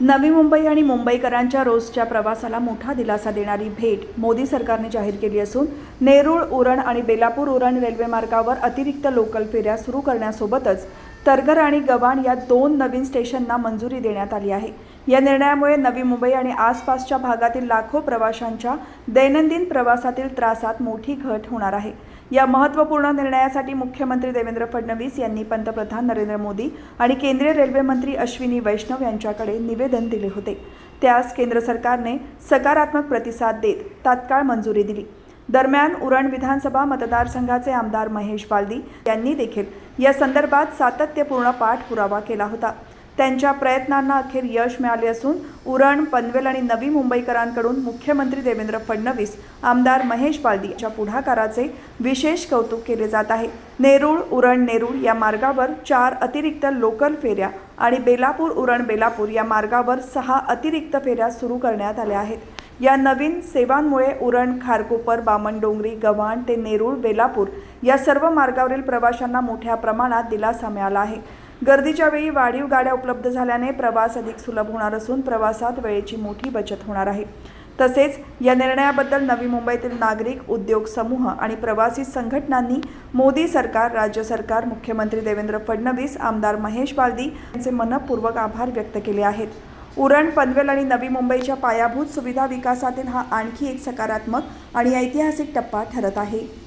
नवी मुंबई आणि मुंबईकरांच्या रोजच्या प्रवासाला मोठा दिलासा देणारी भेट मोदी सरकारने जाहीर केली असून नेरूळ उरण आणि बेलापूर उरण रेल्वे मार्गावर अतिरिक्त लोकल फेऱ्या सुरू करण्यासोबतच तरगर आणि गव्हाण या दोन नवीन स्टेशनना मंजुरी देण्यात आली आहे. या निर्णयामुळे नवी मुंबई आणि आसपासच्या भागातील लाखो प्रवाशांच्या दैनंदिन प्रवासातील त्रासात मोठी घट होणार आहे. या महत्त्वपूर्ण निर्णयासाठी मुख्यमंत्री देवेंद्र फडणवीस यांनी पंतप्रधान नरेंद्र मोदी आणि केंद्रीय रेल्वे मंत्री अश्विनी वैष्णव यांच्याकडे निवेदन दिले होते. त्यास केंद्र सरकारने सकारात्मक प्रतिसाद देत तात्काळ मंजुरी दिली. दरम्यान उरण विधानसभा मतदारसंघाचे आमदार महेश बालदी यांनी देखील या संदर्भात सातत्यपूर्ण पाठपुरावा केला होता. त्यांच्या प्रयत्नांना अखेर यश मिळाले असून उरण पनवेल आणि नवी मुंबईकरांकडून मुख्यमंत्री देवेंद्र फडणवीस आमदार महेश बालदी यांच्या पुढाकाराचे विशेष कौतुक केले जात आहे. नेरूळ उरण नेरूळ या मार्गावर चार अतिरिक्त लोकल फेऱ्या आणि बेलापूर उरण बेलापूर या मार्गावर सहा अतिरिक्त फेऱ्या सुरू करण्यात आल्या आहेत. या नवीन सेवांमुळे उरण खारकोपर बामणडोंगरी गव्हाण ते नेरूळ बेलापूर या सर्व मार्गावरील प्रवाशांना मोठ्या प्रमाणात दिलासा मिळाला आहे. गर्दीच्या वेळी वाढीव गाड्या उपलब्ध झाल्याने प्रवास अधिक सुलभ होणार असून प्रवासात वेळेची मोठी बचत होणार आहे. तसेच या निर्णयाबद्दल नवी मुंबईतील नागरिक उद्योग समूह आणि प्रवासी संघटनांनी मोदी सरकार राज्य सरकार मुख्यमंत्री देवेंद्र फडणवीस आमदार महेश बालदी यांचे मनपूर्वक आभार व्यक्त केले आहेत. उरण पनवेल आणि नवी मुंबईच्या पायाभूत सुविधा विकासातील हा आणखी एक सकारात्मक आणि ऐतिहासिक टप्पा ठरत आहे.